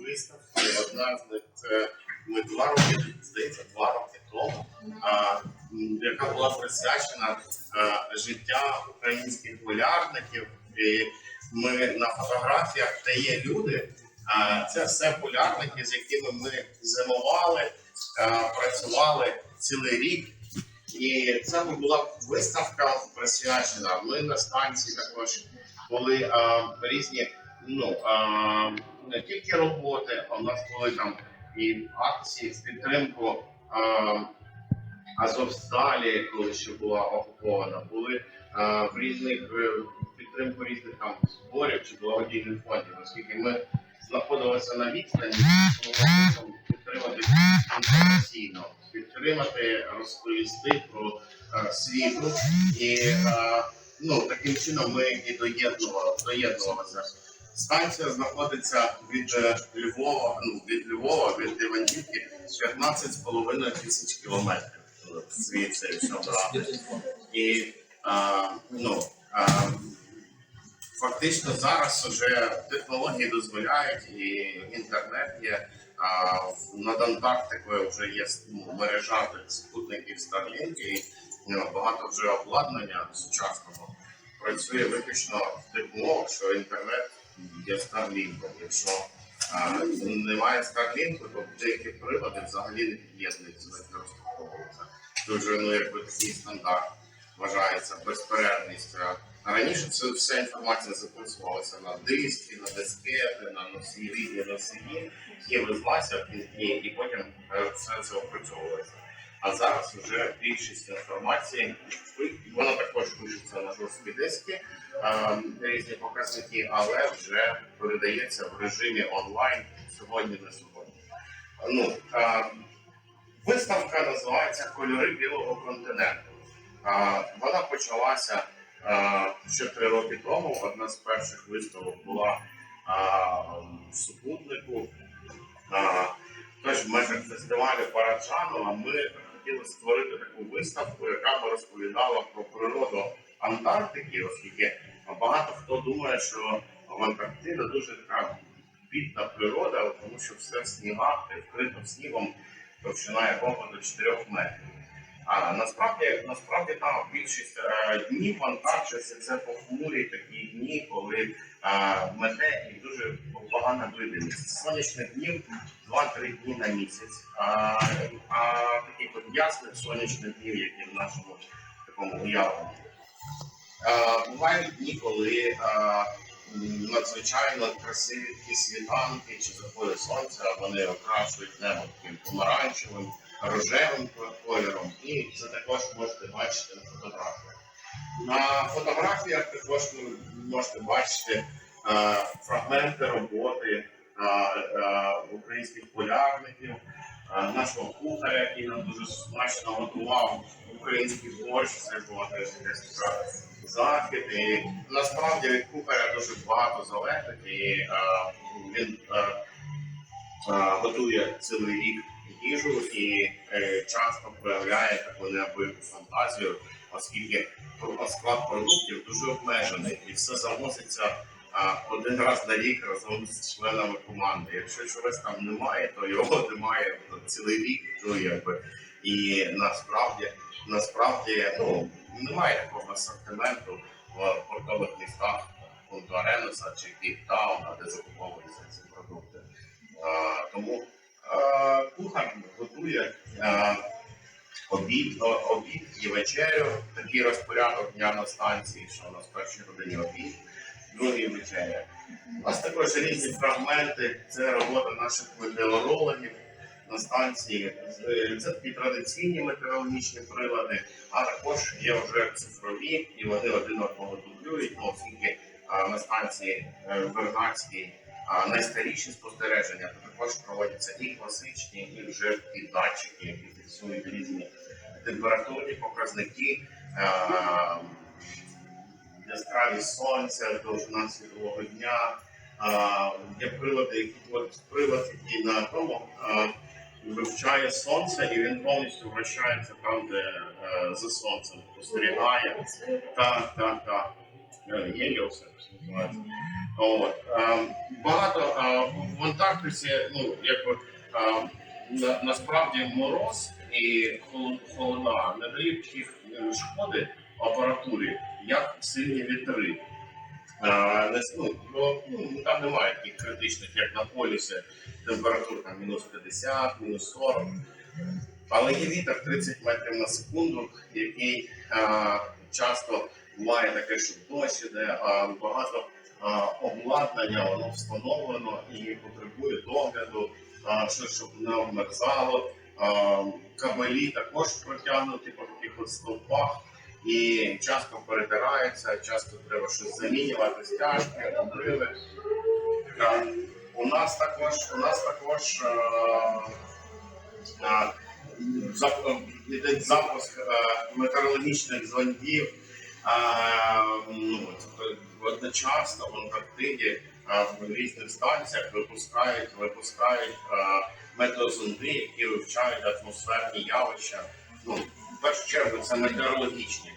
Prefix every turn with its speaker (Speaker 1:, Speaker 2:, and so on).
Speaker 1: виставки. Одна з них це ми два роки, здається, два роки тому, а, яка була присвячена а, життя українських полярників. І ми на фотографіях, де є люди, а, це все полярники, з якими ми зимували, а, працювали цілий рік. І це була виставка присвячена. Ми на станції також були а, різні, ну а, не тільки роботи, а в нас були там і акції в підтримку а, Азовсталі, коли ще була окупована, були а, в різних е, підтримку різних там зборів чи благодійних фондів, оскільки ми знаходилися на відстані, тому підтримати інформаційно, підтримати, розповісти про е, світу. І е, ну таким чином ми і доєднували, доєднувалися. Станція знаходиться від е, Львова, ну від Львова, від Іванівки 15,5 тисяч кілометрів е, звідси, брати. І а, ну, а, фактично зараз вже технології дозволяють, і інтернет є. А, над Антарктикою вже є ну, мережа спутників Starlink, і ну, багато вже обладнання сучасного працює виключно в тих умовах, що інтернет є Starlink. Якщо а, немає Starlink, то деякі прилади взагалі не під'єднуються, не розпаковуються. Дуже ну, якби такий стандарт вважається безперервність. Раніше це вся інформація записувалася на диски, на дискети, на носії, різні носії, які везлася і потім е, все це опрацьовувалося. А зараз вже більшість інформації вона також пишеться на жорсткі диски, різні показники, але вже передається в режимі онлайн сьогодні на сьогодні. Ну, виставка називається Кольори білого континенту. Вона почалася ще три роки тому. Одна з перших виставок була в супутнику. Тож в межах фестивалю Параджанова ми хотіли створити таку виставку, яка б розповідала про природу Антарктики, оскільки багато хто думає, що Антарктида дуже така бідна природа, тому що все в снігах вкрито снігом товщина якого до 4 метрів. А насправді, насправді там більшість е, днів в Антарктиці це похмурі такі дні, коли е, мете і дуже погана видимість. Сонячних днів 2-3 дні на місяць. А, а ясних сонячних днів, які в нашому такому уявленні. Е, бувають дні, коли е, надзвичайно красиві такі світанки чи заходи сонця, вони окрашують небо таким помаранчевим, рожевим кольором, і це також можете бачити на фотографіях. На фотографіях також ви можете бачити е, фрагменти роботи українських полярників, е, нашого кухаря, який нам дуже смачно готував український борщ, це була теж така захід. І насправді від кухаря дуже багато залежить, і е, він е, готує цілий рік їжу і часто проявляє таку неабияку фантазію, оскільки склад продуктів дуже обмежений і все завозиться один раз на рік разом з членами команди. Якщо чогось там немає, то його немає цілий рік. Ну якби і насправді насправді ну немає такого асортименту в портових містах пункту Аренуса чи Кейптауна, де закуповуються ці продукти. А, тому а, кухар готує а, обід, обід і вечерю. Такий розпорядок дня на станції, що у нас в першій годині обід, другій вечеря. У нас також різні фрагменти. Це робота наших метеорологів на станції. Це такі традиційні метеорологічні прилади, а також є вже цифрові, і вони один одного дублюють, оскільки на станції е, Вернадській а, найстаріші спостереження, то також проводяться і класичні, і вже такі датчики, які фіксують різні температурні показники. Яскравість сонця, довжина світового дня. Є прилади, які от прилад, який на тому вивчає сонце, і він повністю вращається там, де е, за сонцем спостерігає. Так, так, так. Е, Геліос, називається. От. Багато в Антарктиці, ну, якби на, насправді мороз і холод- холода не дають їх е, шкоди апаратурі, як сильні вітри. Е, не ну, бо, ну, там немає таких критичних, як на полюсі, температур там мінус 50, мінус 40. Але є вітер 30 метрів на секунду, який е, часто буває таке, що дощ іде, а багато е, обладнання воно встановлено і потребує догляду, е, що, щоб не обмерзало. Е, кабелі також протягнуті по таких от стовпах. І часто перетирається, часто треба щось замінювати, стяжки, обриви. У нас також, у нас також е, е, зап- іде запуск е, метеорологічних зондів. Е, ну, одночасно в Антарктиді е, в різних станціях випускають, випускають е, метеозонди, які вивчають атмосферні явища. Ну, в першу чергу це метеорологічні